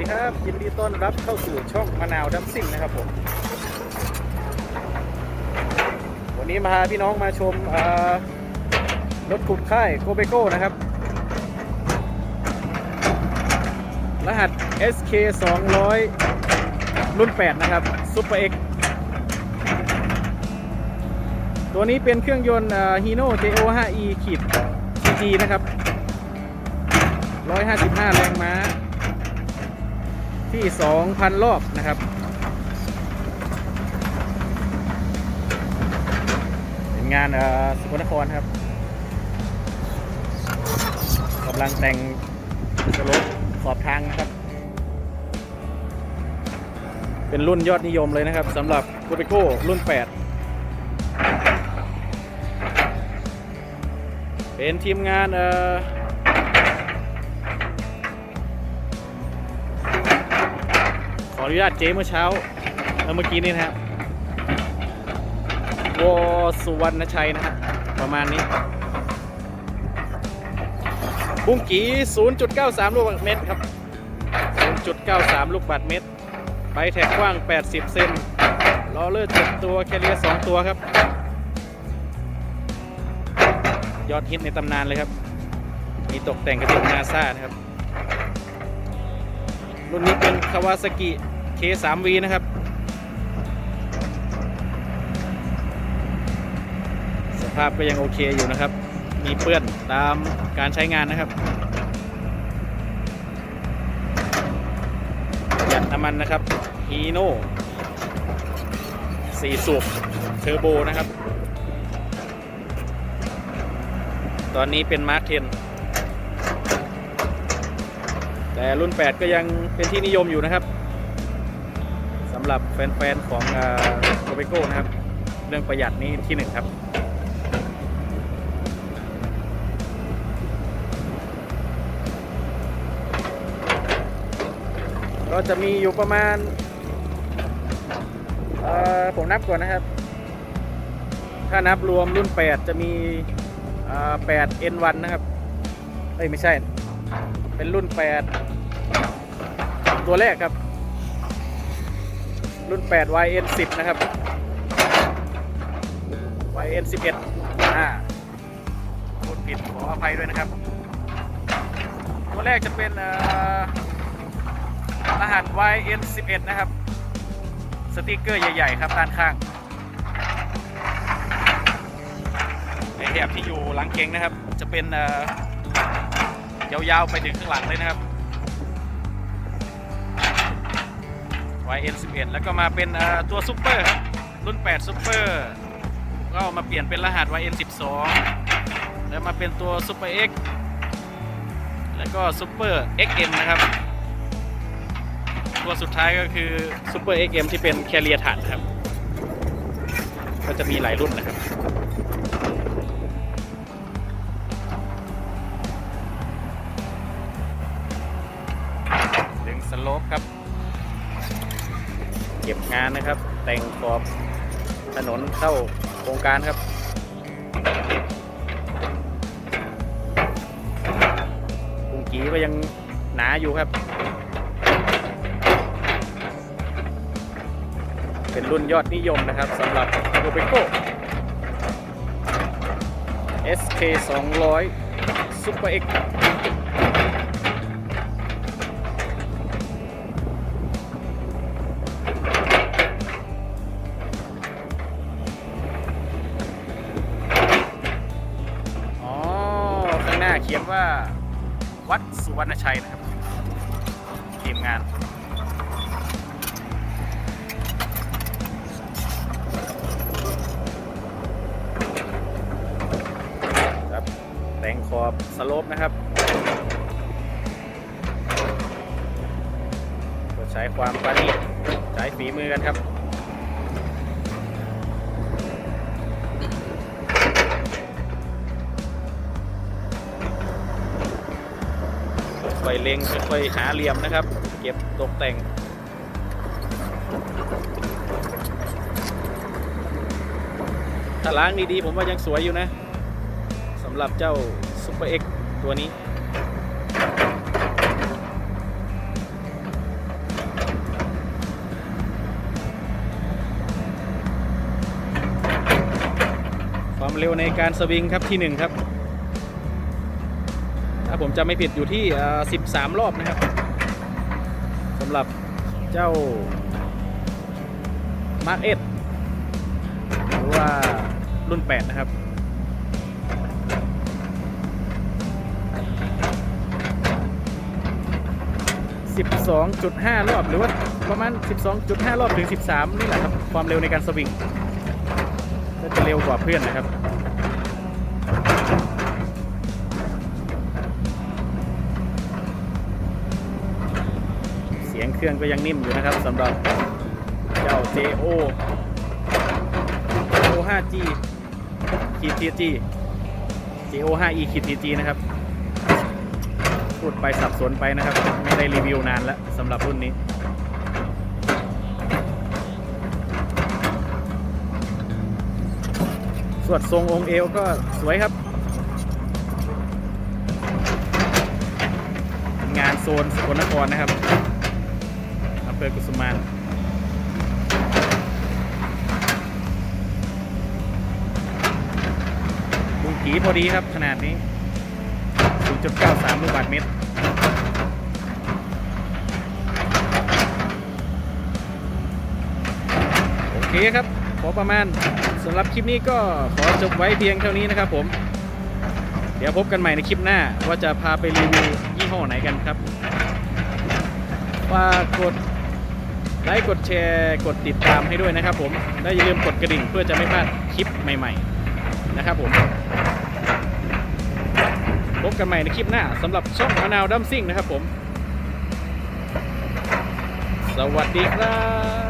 วัสดีครับยินดีต้อนรับเข้าสู่ช่องมะนาวดัมซิ่งนะครับผมวันนี้มาพาพี่น้องมาชมรถขุดค่ายโกเบโก้นะครับ รหัส SK 200รุ่น 8 นะครับ Super X ตัวนี้เป็นเครื่องยนต์ฮีโน่ JO 5E ขีด CG นะครับ 155 แรงม้า ที่ 2,000 รอบนะครับเป็นงานสกลนครครับกำลังแต่งสลปขอบทางนะครับ เป็นรุ่นยอดนิยมเลยนะครับสำหรับกูเปโก้รุ่น 8เป็นทีมงานเอ่อ ออนุญาตเจ๊เมื่อเช้าเอ่อเมื่อกี้นี่นะครับวอสุวรรณชัยนะฮะประมาณนี้บุ้งกี0.93 ลูกบาศเมตรครับ 0.93 ลูกบาศเมตรใบแท็กกว้าง 80 เซนล้อเลอร์7ตัว แคเรียร์2ตัวครับ ยอดฮิตในตำนานเลยครับ มีตกแต่งกระจกนาซานะครับ รุ่นนี้เป็นคาวาซากิ K3V นะครับ สภาพก็ยังโอเคอยู่นะครับ มีเปื้อนตามการใช้งานนะครับหยัดน้ำมันนะครับฮีโน่สี่สูบเทอร์โบนะครับ ตอนนี้เป็นมาร์คเทนแต่รุ่น 8 ก็ยังเป็นที่นิยมอยู่นะครับ หรับแฟนๆของโรเบโก้นะครับ เรื่องประหยัดนี้ที่หนึ่งครับก็จะมีอยู่ประมาณ ผมนับก่อนนะครับ ถ้านับรวมรุ่น 8 จะมีเอ่อ8 N1 นะครับ เอ้ย ไม่ใช่ เป็นรุ่น 8 ตัวแรกครับ รุ่น 8 YN 10 นะครับ YN 11 อ่าพูดผิดขออภัยด้วยนะครับ ตัวแรกจะเป็นรหัส YN 11 นะครับ สติกเกอร์ใหญ่ ๆ ครับด้านข้างในแถบที่อยู่หลังเกงนะครับ จะเป็นยาวๆไปถึงข้างหลังเลยนะครับ YN 11 แล้วก็มาเป็นตัวซุปเปอร์ครับรุ่น 8 ซุปเปอร์ก็มาเปลี่ยนเป็นรหัส YN 12 แล้วมาเป็นตัวซุปเปอร์ X แล้วก็ซุปเปอร์ XM นะครับ ตัวสุดท้ายก็คือซุปเปอร์ XM ที่เป็นแคเรียร์ถัดครับ ก็จะมีหลายรุ่นนะครับดึงสโลปครับ ก็บงานนะครับ แต่งขอบถนนเข้าโครงการครับกุงกีก็ยังหนาอยู่ครับ เป็นรุ่นยอดนิยมนะครับสำหรับ r o b e c o SK 200 Super X เขียนว่าวัดสุวรรณชัยนะครับทีมงานครับแต่งขอบสโลปนะครับก็ใช้ความประณีตใช้ฝีมือกันครับ อยๆเล็งค่อยๆหาเหลี่ยมนะครับ เก็บตกแต่งถ้าล้างดีๆ ผมว่ายังสวยอยู่นะสำหรับเจ้าซุปเปอร์เอ็กตัวนี้ ความเร็วในการสวิงครับที่ 1 ครับ ถ้าผมจำไม่ผิดอยู่ที่ 13 รอบนะครับสำหรับเจ้ามาร์กเอหรือว่ารุ่น 8 นะครับ12.5 รอบ หรือว่าประมาณ 12.5 รอบถึง 13 นี่แหละครับ ความเร็วในการสวิงก็จะเร็วกว่าเพื่อนนะครับ สียงเครื่องก็ยังนิ่มอยู่นะครับสำหรับเจ้า JO JO 5G ขีด TG JO 5E ขีด TG นะครับ พูดไปสับสนไปนะครับ ไม่ได้รีวิวนานแล้วสำหรับรุ่นนี้สวดทรงองค์เอวก็สวยครับ งานโซนสกลนครนะครับ ภอกุสุมานบุงกีพอดีครับขนาดนี้ 0.93 ลูกบาทเมตรโอเคครับพอประมาณสำหรับคลิปนี้ก็ขอจบไว้เพียงเท่านี้นะครับผม เดี๋ยวพบกันใหม่ในคลิปหน้า ว่าจะพาไปรีวิวยี่ห้อไหนกันครับฝากด ไลค์กดแชร์กดติดตามให้ด้วยนะครับผมและอย่าลืมกดกระดิ่งเพื่อจะไม่พลาดคลิปใหม่ ๆ นะครับผมพบกันใหม่ในคลิปหน้าสำหรับช่องมะนาวดัมซิ่งนะครับผม สวัสดีครับ